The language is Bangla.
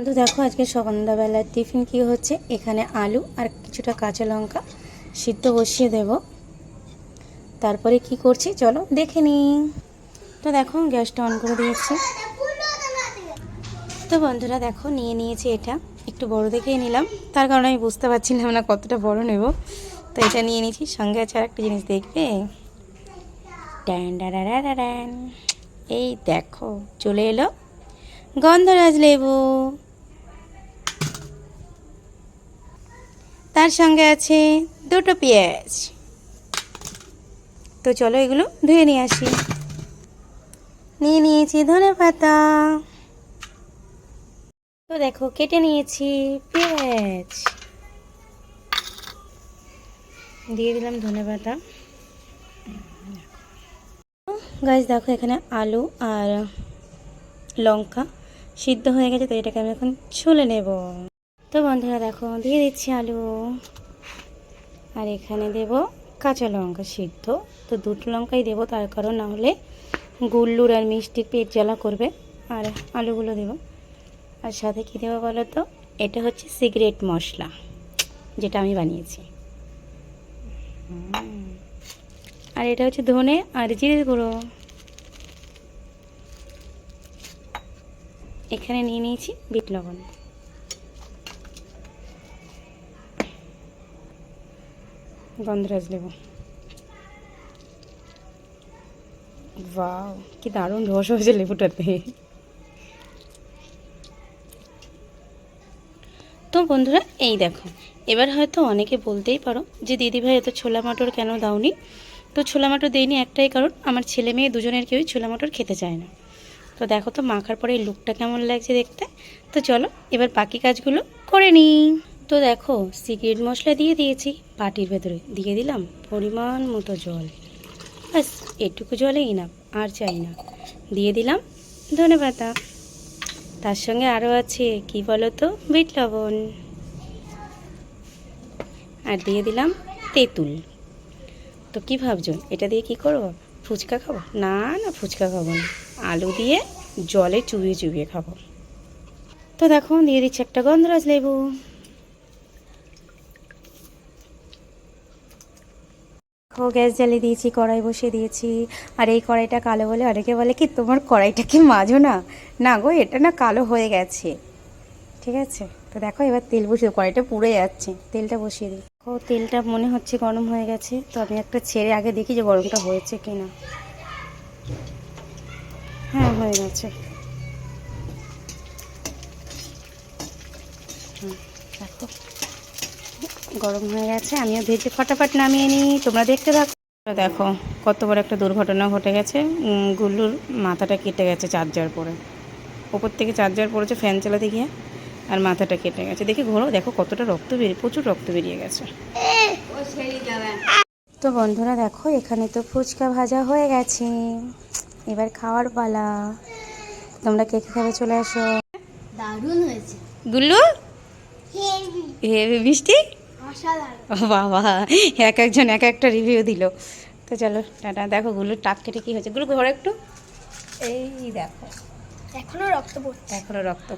বন্ধু, দেখো আজকে সন্ধ্যাবেলার টিফিন কি হচ্ছে? এখানে আলু আর কিছুটা কাঁচা লঙ্কা সিদ্ধ বসিয়ে দেব। তারপরে কি করছি? চলো দেখে নিই। তো দেখো গ্যাসটা অন করে দিয়েছি। তো বন্ধুরা, দেখো, নিয়ে নিয়েছি এটা। একটু বড় দেখেই নিলাম। তার কারণে আমি বুঝতে পারছিলাম না কতটা বড় নেব। তো এটা নিয়ে নিয়েছি। সঙ্গে আছে আর একটা জিনিস, দেখবে? ট্যান ড্যান। এই দেখো, চলে এলো গন্ধরাজ লেবু। তার সঙ্গে আছে দুটো পেঁয়াজ। তো চলো এগুলো ধুয়ে নিয়ে আসি। নিয়ে নিয়েছি ধনে পাতা। তো দেখো, কেটে নিয়েছি পেঁয়াজ। দিয়ে দিলাম ধনে পাতা। গাছ দেখো এখানে আলু আর লঙ্কা সিদ্ধ হয়ে গেছে, তো এটাকে আমি এখন ছুলে নেব। তো বন্ধুরা দেখো, দিয়ে দিচ্ছি আলু। আর এখানে দেব কাঁচা লঙ্কা সিদ্ধ। তো দুটো লঙ্কাই দেবো, তার কারণ না হলে গুল্লুর আর মিষ্টির পেট জ্বালা করবে। আর আলুগুলো দেবো। আর সাথে কী দেবো বলো তো? এটা হচ্ছে সিগারেট মশলা, যেটা আমি বানিয়েছি। আর এটা হচ্ছে ধনে আর জিরের গুঁড়ো। এখানে নিয়ে নিয়েছি বিট লবণ। গন্ধরাজ লেবু। বাও কি দারুণ রস হয়েছে লেবুটাতে। তো বন্ধুরা, এই দেখো, এবার হয়তো অনেকে বলতেই পারো যে দিদিভাই এত ছোলা মটর কেন দাওনি? তো ছোলা মটর দেইনি একটাই কারণ, আমার ছেলে মেয়ে দুজনের কেউই ছোলা মটর খেতে চায় না। তো দেখো তো, মাখার পরে লুকটা কেমন লাগছে দেখতে? তো চলো, এবার বাকি কাজগুলো করে নিই। তো দেখো সিক্রেট মশলা দিয়ে দিয়েছি বাটির ভেতরে দিয়ে দিলাম পরিমাণ মতো জল। ব্যাস, এটুকু জলেই না, আর চাই না। দিয়ে দিলাম ধনে পাতা। তার সঙ্গে আরও আছে, কি বলো তো বিট লবণ। আর দিয়ে দিলাম তেঁতুল। তো কি ভাবছ, এটা দিয়ে কি করব? ফুচকা খাব? না না, ফুচকা খাব না। আলু দিয়ে জলে চুবিয়ে চুবিয়ে খাব। তো দেখো, দিয়ে দিচ্ছি একটা গন্ধরাজ লেবু। দেখো গ্যাস জ্বালিয়ে দিয়েছি, কড়াই বসিয়ে দিয়েছি। আর এই কড়াইটা কালো বলে অনেকে বলে কি তোমার কড়াইটা কি মাজো না? না গো, এটা না কালো হয়ে গেছে। ঠিক আছে? তো দেখো এবার তেল বসিয়ে, কড়াইটা পুড়ে যাচ্ছে। তেলটা বসিয়ে দিই। ও তেলটা মনে হচ্ছে গরম হয়ে গেছে। তো আমি একটা ছেড়ে আগে দেখি যে গরমটা হয়েছে কি না হ্যাঁ হয়ে গেছে। দেখো। গরম হয়ে গেছে আমিও ভেজে ফটাফট নামিয়ে নিই। তোমরা দেখতে থাকো। দেখো কত বড় একটা দুর্ঘটনা ঘটে গেছে। গুল্লুর মাথাটা কেটে গেছে চার্জার পরে। ওপর থেকে চার্জার পড়েছে ফ্যান চালাতে গিয়ে আর মাথাটা কেটে গেছে। দেখি ঘোরো দেখো কতটা রক্ত বেরিয়ে প্রচুর রক্ত বেরিয়ে গেছে। তো বন্ধুরা দেখো এখানে তো ফুচকা ভাজা হয়ে গেছে। এবার খাওয়ার পালা। তোমরা কে কে খাবে চলে আসো দারুণ হয়েছে। গুল্লু? হেভি ও বাবা এক একজন এক একটা রিভিউ দিল। তো চলো টাটা দেখো গুলোর টাক কেটে কী হয়েছে। গুলো ঘরে একটু। এই দেখো। এখনও রক্ত পড়ছে। এখনও রক্ত।